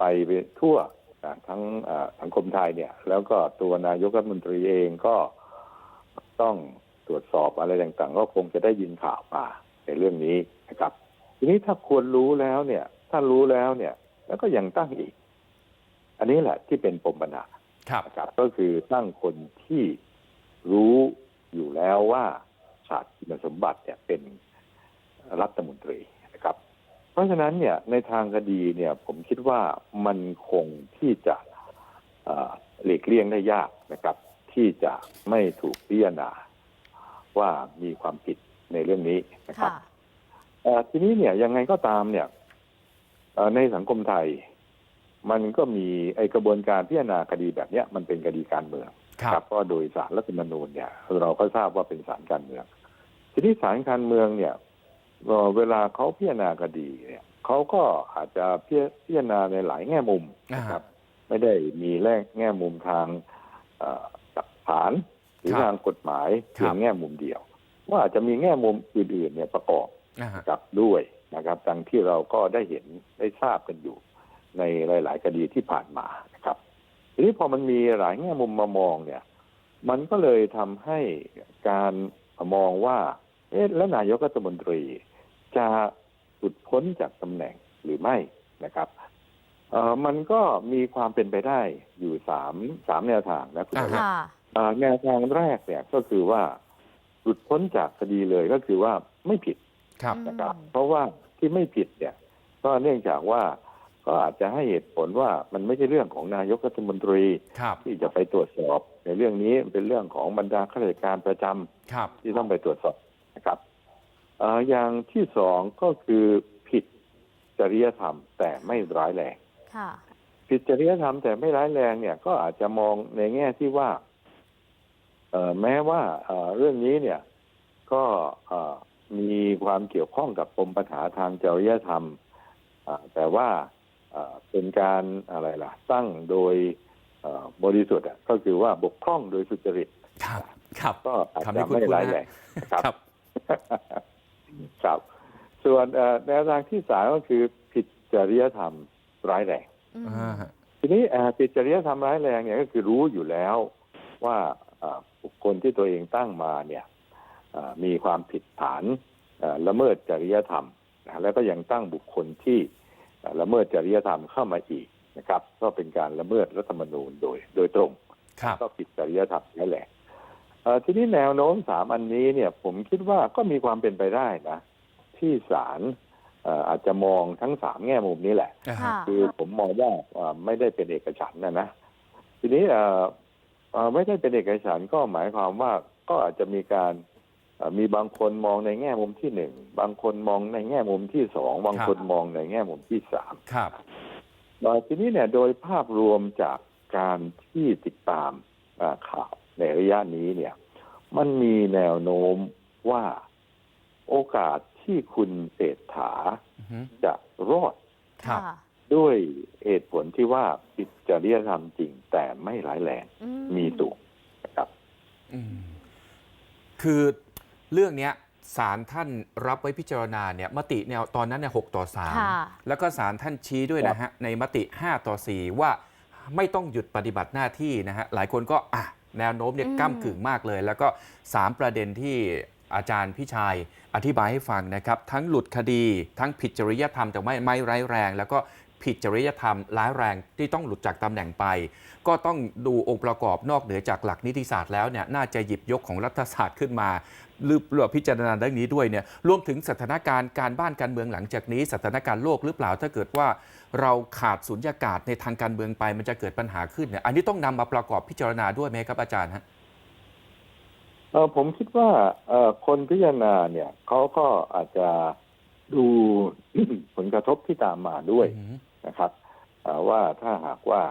ไปทั่วอ่าทั้งอ่าสังคมไทยเนี่ย แล้วก็ตัวนายกรัฐมนตรีเองก็ต้องตรวจสอบอะไรต่างๆ ก็คงจะได้ยินข่าวมาในเรื่องนี้นะครับ ทีนี้ถ้าควรรู้แล้วเนี่ย ถ้ารู้แล้วเนี่ย แล้วก็ยังตั้งอีก อันนี้แหละที่เป็นปมปัญหาครับนะครับ ก็คือตั้งคนที่รู้อยู่แล้วว่าขาดคุณสมบัติเนี่ยเป็นรัฐมนตรีนะครับ เพราะฉะนั้นเนี่ยในทางคดีเนี่ยผมคิดว่ามันคงที่จะเอ่อหลีกเลี่ยงได้ยากนะครับ ที่จะไม่ถูกพิจารณาว่ามีความผิดในเรื่องนี้นะครับค่ะเอ่อทีนี้เนี่ยยังไงก็ตามเนี่ยเอ่อในสังคมไทย มันก็มีไอกระบวนการพิจารณาคดีแบบเนี้ยมันเป็นคดีการเมืองครับก็โดยสารรัฐธรรมนูญเนี่ย เราก็ทราบว่าเป็นศาลการเมือง ทีนี้ศาลการเมืองเนี่ย เอ่อเวลาเขาพิจารณาคดีเนี่ยเขาก็อาจจะพิพิจารณาในหลายแง่มุมนะครับ ไม่ได้มีแรกแง่มุมทางเอ่อหลักฐานหรือครับทางกฎหมายครับเพียงแง่มุมเดียว ว่าอาจจะมีแง่มุมอื่นๆ เนี่ยประกอบอ่าฮะกับด้วยนะครับดังที่เราก็ได้เห็นได้ทราบกันอยู่ ในหลาย ๆ คดีที่ผ่านมานะครับ ทีนี้พอมันมีหลายแง่มุมมามองเนี่ย มันก็เลยทำให้การมองว่า เอ๊ะแล้วนายกรัฐมนตรี จะหลุดพ้นจากตำแหน่งหรือไม่นะครับเอ่อมันก็มีความเป็นไปได้อยู่สามสามแนวทางนะคุณอ่าผู้ชมค่ะเอ่อแนวทางแรกเนี่ยก็คือว่าหลุดพ้นจากคดีเลยก็คือว่าไม่ผิดครับนะครับอืมเพราะว่าที่ไม่ผิดเนี่ย ก็เนื่องจากว่าก็อาจจะให้เหตุผลว่ามันไม่ใช่เรื่องของนายกรัฐมนตรีครับที่จะไปตรวจสอบในเรื่องนี้เป็นเรื่องของบรรดาข้าราชการประจำครับที่ต้องไปตรวจสอบนะครับเอ่ออย่างที่สองก็คือผิดจริยธรรมแต่ไม่ร้ายแรงค่ะผิดจริยธรรมแต่ไม่ร้ายแรงเนี่ย ก็อาจจะมองในแง่ที่ว่าเอ่อแม้ว่าเอ่อเรื่องนี้เนี่ย ก็เอ่อมีความเกี่ยวข้องกับปมปัญหาทางจริยธรรมอ่าแต่ว่าเอ่อเป็นการอะไรล่ะ ตั้งโดยเอ่อบริสุทธิ์อะก็คือว่าบกพร่องโดยสุจริตครับ ครับก็อาจคำจะนี้คุ้นไม่ๆร้ายนะแรงนะครับ ครับครับ ส่วนเอ่อแนวทางที่สามก็คือผิดจริยธรรมร้ายแรงอืมอ่าฮะทีนี้เอ่อผิดจริยธรรมร้ายแรงเนี่ยก็คือรู้อยู่แล้วว่าเอ่อบุคคลที่ตัวเองตั้งมาเนี่ยเอ่อมีความผิดฐานเอ่อละเมิดจริยธรรมนะแล้วก็ยังตั้งบุคคลที่เอ่อละเมิดจริยธรรมเข้ามาอีกนะครับ ก็เป็นการละเมิดรัฐธรรมนูญโดย โดยตรงครับก็ผิดจริยธรรมนั่นแหละเอ่อ ทีนี้แนวโน้มสามอันนี้เนี่ย ผมคิดว่าก็มีความเป็นไปได้นะ ที่ศาลเอ่ออาจจะมองทั้งสามแง่มุมนี้แหละอ่าฮะค่ะคือผมมองว่าเอ่อไม่ได้เป็นเอกฉันท์นะนะ ทีนี้เอ่อเอ่อไม่ได้เป็นเอกฉันท์ก็หมายความว่าก็อาจจะมีการเอ่อมีบางคนมองในแง่มุมที่หนึ่งบางคนมองในแง่มุมที่สองบางคนมองในแง่มุมที่สามครับเอ่อทีนี้เนี่ยโดยภาพรวมจากการที่ติดตามอ่าข่าว ในระยะนี้เนี่ย มันมีแนวโน้มว่าโอกาสที่คุณเศรษฐาอือฮึจะรอดครับค่ะด้วยเหตุผลที่ว่าผิดจริยธรรมจริงแต่ไม่ร้ายแรงอืมีสูงนะครับอืมคือเรื่องเนี้ยศาลท่านรับไว้พิจารณาเนี่ยมติแนวตอนนั้นเนี่ยหกต่อค่ะ3แล้วก็ศาลท่านชี้ด้วยนะฮะในมติ 5 ต่อ 4 ว่าไม่ต้องหยุดปฏิบัติหน้าที่นะฮะหลายคนก็อะ แนวโน้มเนี่ยอืมก้ากึ่งมากเลย แล้วก็ 3 ประเด็นที่อาจารย์พี่ชายอธิบายให้ฟังนะครับ ทั้งหลุดคดี ทั้งผิดจริยธรรมแต่ไม่ไม่ร้ายแรง แล้วก็ผิดจริยธรรมร้ายแรงที่ต้องหลุดจากตำแหน่งไป ก็ต้องดูองค์ประกอบนอกเหนือจากหลักนิติศาสตร์แล้วเนี่ยน่าจะหยิบยกของรัฐศาสตร์ขึ้นมาหรือหรือพิจารณาเรื่องนี้ด้วยเนี่ยรวมถึงสถานการณ์การบ้านการเมืองหลังจากนี้ สถานการณ์โลกหรือเปล่าถ้าเกิดว่า เราขาดสุญญากาศในทางการเมืองไปมันจะเกิดปัญหาขึ้นเนี่ยอันนี้ต้องนำมาประกอบพิจารณาด้วยไหมครับอาจารย์ฮะเออผมคิดว่าเออคนพิจารณาเนี่ยเขาก็อาจจะดูผลกระทบที่ตามมาด้วยอืมนะครับเอ่อว่าถ้าหากว่า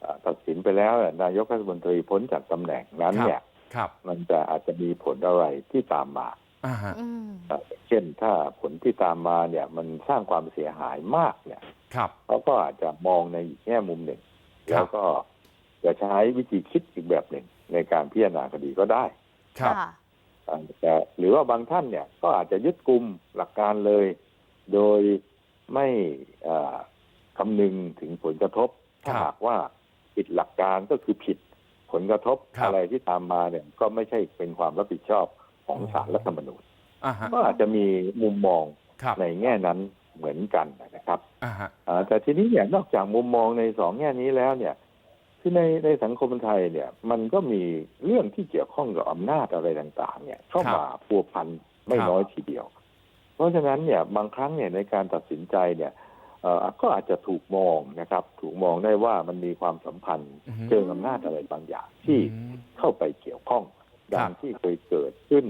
เอ่อตัดสินไปแล้วเนี่ยนายกรัฐมนตรีพ้นจากตำแหน่งนั้นเนี่ยครับมันจะอาจจะมีผลอะไรที่ตามมาอ่าฮะอืมเอ่อเช่นถ้าผลที่ตามมาเนี่ย มันสร้างความเสียหายมากเนี่ยครับ เขาก็อาจจะมองในอีกแง่มุมหนึ่งครับแล้วก็จะใช้วิธีคิดอีกแบบหนึ่งในการพิจารณาคดีก็ได้ ครับค่ะอ่าแต่หรือว่าบางท่านเนี่ยก็อาจจะยึดกลุ่มหลักการเลย โดยไม่อ่าคำนึงถึงผลกระทบ ถ้าครับหากว่าผิดหลักการก็คือผิดผลกระทบครับอะไรที่ตามมาเนี่ย ก็ไม่ใช่เป็นความรับผิดชอบของศาลรัฐธรรมนูญอ่าฮะก็อาจจะมีมุมมองครับในแง่นั้น เหมือนกันนะครับอ่าฮะอ่าแต่ทีนี้เนี่ยนอกจากมุมมองในสองแง่นี้แล้วเนี่ยคือในในสังคมไทยเนี่ย มันก็มีเรื่องที่เกี่ยวข้องกับอำนาจอะไรต่าง ๆ เนี่ย เข้ามาพัวพันไม่น้อยทีเดียว เพราะฉะนั้นเนี่ยบางครั้งเนี่ยในการตัดสินใจเนี่ยเอ่อก็อาจจะถูกมองนะครับ ถูกมองได้ว่ามันมีความสัมพันธ์อือฮึเชิงอำนาจอะไรบางอย่างที่อืมเข้าไปเกี่ยวข้องครัดับงที่เคยเกิดขึ้น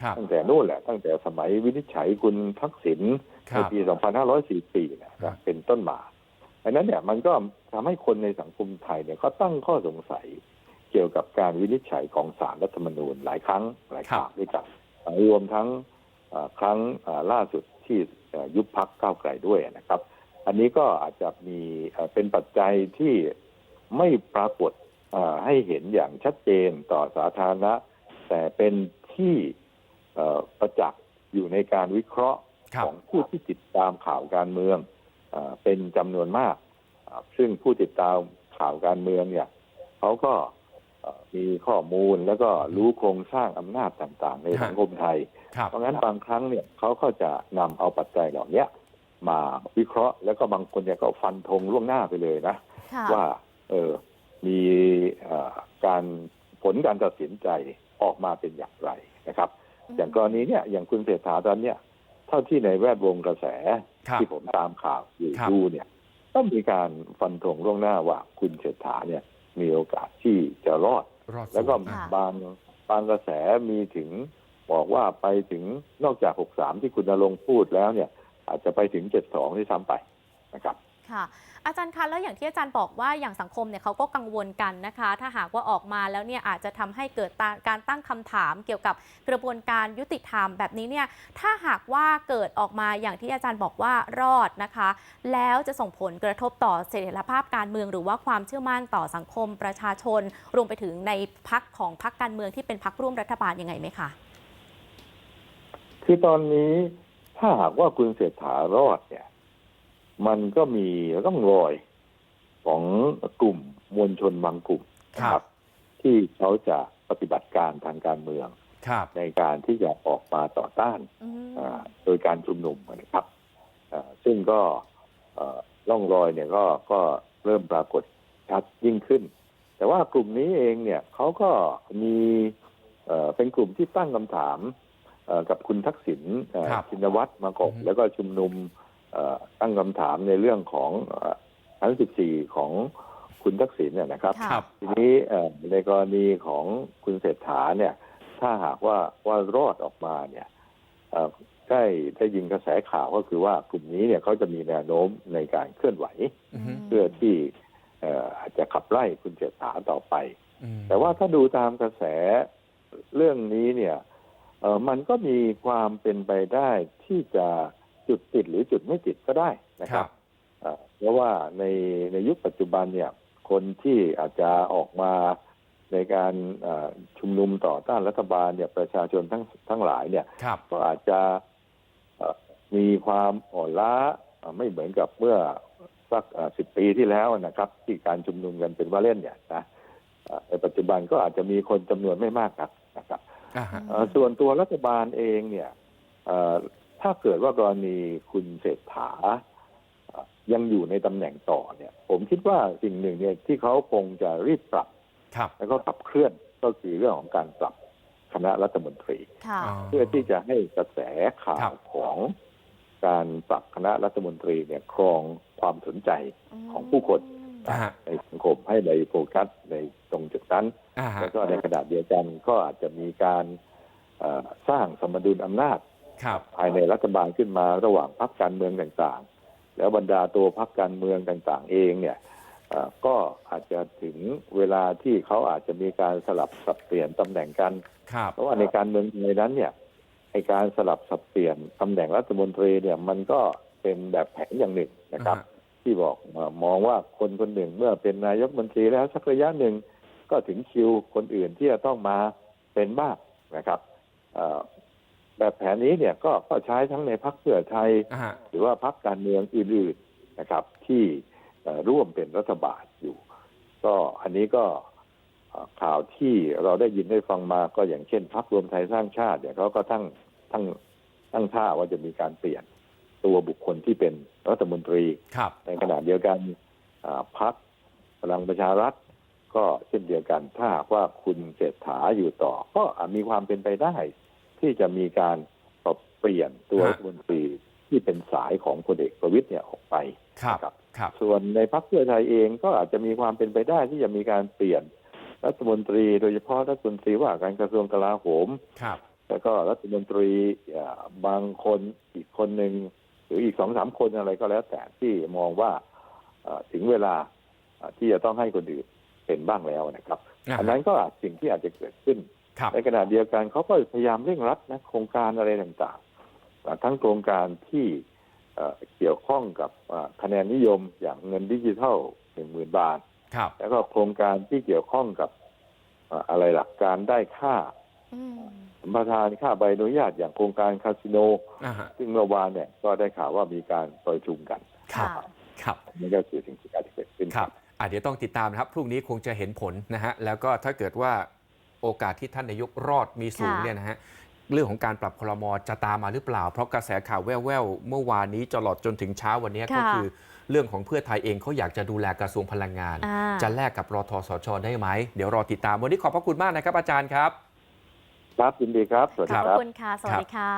ครับตั้งแต่นู่นแหละ ตั้งแต่สมัยวินิจฉัยคุณทักษิณค ในรับปี 2544 นะครันะบเป็นต้นมาอันนั้นเนี่ยมันก็ทำให้คนในสังคมไทยเนี่ยเขาตั้งข้อสงสัยเกี่ยวกับการวินิจฉัยของศาลรัฐธรรมนูญหลายครั้งหลายครั้งด้วยกันอ่ารวมทั้งอ่าครั้งอ่าล่าสุดที่อ่ายุบพักก้าวไกลด้วยนะครับ อันนี้ก็อาจจะมีอ่าเป็นปัจจัยที่ไม่ปรากฏอ่าให้เห็นอย่างชัดเจนต่อสาธารณะ แต่เป็นที่เอ่อประจักษ์อยู่ในการวิเคราะห์ครับ ของผู้ที่ติดตามข่าวการเมืองเออเป็นจำนวนมากอ่าซึ่งผู้ติดตามข่าวการเมืองเนี่ยเขาก็เอ่อมีข้อมูลแล้วก็รู้โครงสร้างอำนาจต่างๆ ในฮะสังคมไทยครับเพราะงั้นบางครั้งเนี่ยเขาก็จะนำเอาปัจจัยเหล่าเนี้ยมาวิเคราะห์ แล้วก็บางคนเนี่ยก็ฟันธงล่วงหน้าไปเลยนะค่ะว่าเออมีเอ่อการผลการตัดสินใจออกมาเป็นอย่างไรนะครับ อย่างกรณีเนี่ยอย่างคุณเศรษฐาตอนเนี้ย เท่าที่ในแวดวงกระแสครับ ที่ผมตามข่าวอยู่ครับ ดูเนี่ยก็มีการฟันธงล่วงหน้าว่าคุณเศรษฐาเนี่ยมีโอกาสที่จะรอด รอดแล้วก็สูงอะ บางบางกระแสมีถึงบอกว่าไปถึงนอกจาก 63 ที่คุณนรงค์พูดแล้วเนี่ย อาจจะไปถึง 72ที่ซ้ำไปนะครับ ค่ะ อาจารย์คะแล้วอย่างที่อาจารย์บอกว่าอย่างสังคมเนี่ยเขาก็กังวลกันนะคะ ถ้าหากว่าออกมาแล้วเนี่ยอาจจะทำให้เกิดาการตั้งคำถามเกี่ยวกับกระบวนการยุติธรรมแบบนี้เนี่ยถ้าหากว่าเกิดออกมาอย่างที่อาจารย์บอกว่ารอดนะคะ แล้วจะส่งผลกระทบต่อเสถียรภาพการเมือง หรือว่าความเชื่อมั่นต่อสังคมประชาชน รวมไปถึงในพักของพักการเมืองที่เป็นพักร่วมรัฐบาลยังไงไหมคะคือตอนนี้ถ้าหากว่าคุณเศรษฐารอดเนี่ย มันก็มีร่องรอยของกลุ่มมวลชนบางกลุ่มครับ ที่เขาจะปฏิบัติการทางการเมืองครับในการที่จะออกมาต่อต้านอืมอ่าโดยการชุมนุมนะครับอ่าซึ่งก็เอ่อร่องรอยเนี่ยก็ก็เริ่มปรากฏชัดยิ่งขึ้น แต่ว่ากลุ่มนี้เองเนี่ยเขาก็มีเอ่อเป็นกลุ่มที่ตั้งคำถามเอ่อกับคุณทักษิณเอ่อครับชินวัตรมาก่อนอือฮึแล้วก็ชุมนุมเอ่อ ตั้งคำถามในเรื่องของเอ่อทั้ง14 ของคุณทักษิณเนี่ยนะครับค่ะครับทีนี้เอ่อในกรณีของคุณเศรษฐาเนี่ย ถ้าหากว่าว่ารอดออกมาเนี่ยเอ่อได้ได้ยินกระแสข่าวก็คือว่ากลุ่มนี้เนี่ยเขาจะมีแนวโน้มในการเคลื่อนไหวอือฮึเพื่อที่เอ่ออาจจะขับไล่คุณเศรษฐาต่อไปอืมแต่ว่าถ้าดูตามกระแสเรื่องนี้เนี่ยเออมันก็มีความเป็นไปได้ที่จะ จุดติดหรือจุดไม่ติดก็ได้นะคครัรับบเอ่อเพราะว่าในในยุคปัจจุบันเนี่ย คนที่อาจจะออกมาในการเอ่อชุมนุมต่อต้านรัฐบาลเนี่ยประชาชนทั้งทั้งหลายเนี่ยครับก็อาจจะเอ่อมีความอ่อนล้าเอ่อไม่เหมือนกับเมื่อสักสิบปีที่แล้วนะครับ ที่การชุมนุมกันเป็นว่าเล่นเนี่ยนะเอ่อในปัจจุบันก็อาจจะมีคนจำนวนไม่มากนักนะครับอ่าฮะเอ่อส่วนตัวรัฐบาลเองเนี่ยเอ่อ ถ้าเกิดว่ากรณีคุณเศรษฐาเอ่อยังอยู่ในตำแหน่งต่อเนี่ย ผมคิดว่าสิ่งหนึ่งเนี่ยที่เขาคงจะรีบปรับครับแล้วก็ขับเคลื่อนก็คือเรื่องของการปรับคณะรัฐมนตรีค่ะเพื่อที่จะให้กระแสข่าครัวบของการปรับคณะรัฐมนตรีเนี่ยครองความสนใจของผู้คนอ่าฮะในสังคมให้ในโฟกัสในตรงจุดนั้นอ่าฮะแล้วก็ในขณะเดียวกันก็อาจจะมีการเอ่อสร้างสมดุลอำนาจครับ ภายในรัฐบาลขึ้นมาระหว่างพรรคการเมืองต่างๆ แล้วบรรดาตัวพรรคการเมืองต่างๆ เองเนี่ยเอ่อก็อาจจะถึงเวลาที่เขาอาจจะมีการสลับสับเปลี่ยนตำแหน่งกันครับเพราะว่าในการเมืองในนั้นเนี่ยในการสลับสับเปลี่ยนตำแหน่งรัฐมนตรีเนี่ยมันก็เป็นแบบแผนอย่างหนึ่งนะครับอ่าฮะที่บอกเอ่อมองว่าคนคนหนึ่งเมื่อเป็นนายกรัฐมนตรีแล้วสักระยะหนึ่งก็ถึงคิวคนอื่นที่จะต้องมาเป็นบ้างนะครับเอ่อ แบบแผนนี้เนี่ยก็ก็ใช้ทั้งในพรรคเพื่อไทยอ่าฮะหรือว่าพรรคการเมืองอื่นนะครับ ที่เอ่อร่วมเป็นรัฐบาลอยู่ ก็อันนี้ก็เอ่อข่าวที่เราได้ยินได้ฟังมาก็อย่างเช่นพรรครวมไทยสร้างชาติเนี่ยเขาก็ตั้งตั้งตั้งท่าว่าจะมีการเปลี่ยนตัวบุคคลที่เป็นรัฐมนตรีครับในขณะเดียวกันอ่าพรรคพลังประชารัฐ ก็เช่นเดียวกันถ้าหากว่าคุณเศรษฐาอยู่ต่อ ก็อาจมีความเป็นไปได้ ที่จะมีการปรับเปลี่ยนตัวฮะรัฐมนตรีที่เป็นสายของพลเอกประวิตยเนี่ยออกไปครับนะครับครับส่วนในพรรคเพื่อไทยเองก็อาจจะมีความเป็นไปได้ที่จะมีการเปลี่ยนรัฐมนตรี โดยเฉพาะรัฐมนตรีว่าการกระทรวงกลาโหมครับแล้วก็รัฐมนตรีอ่าบางคนอีกคนหนึ่งหรืออีกสองสามคนอะไรก็แล้วแต่ที่มองว่าอ่าถึงเวลาอ่าที่จะต้องให้คนอื่นเป็นบ้างแล้วนะครับอ่าฮะอันนั้นก็อาจสิ่งที่อาจจะเกิดขึ้นครับ ในขณะเดียวกันเขาก็พยายามเร่งรัดนะโครงการอะไรต่างๆอ่าทั้งโครงการที่เอ่อเกี่ยวข้องกับอ่าคะแนนนิยมอย่างเงินดิจิทัลหนึ่งหมื่นบาทครับแล้วก็โครงการที่เกี่ยวข้องกับอ่าอะไรหลักการได้ค่าอืมสัมปทานค่าใบอนุญาตอย่างโครงการคาสิโนอ่าฮะซึ่งเมื่อวานเนี่ยก็ได้ข่าวว่ามีการประชุมกัน ครับค่ะครับนี่ก็คือสิ่งที่อาจจะเกิดขึ้นครับอะเดี๋ยวต้องติดตามนะครับ พรุ่งนี้คงจะเห็นผลนะฮะ แล้วก็ถ้าเกิดว่า โอกาสที่ท่านนายกรอดมีสูงค่ะเนี่ยนะฮะเรื่องของการปรับคลมจะตามมาหรือเปล่า เพราะกระแสข่าวแว่วๆ เมื่อวานนี้ตลอดจนถึงเช้าวันนี้ก็ค่ะคือเรื่องของเพื่อไทยเองเขาอยากจะดูแลกระทรวงพลังงานอ่าจะแลกกับรอทสชได้ไหม เดี๋ยวรอติดตามวันนี้ขอบพระคุณมากนะครับอาจารย์ครับ ครับยินดีครับ สวัสดีขอบครับคุณค่ะ สวัสดีค่ะ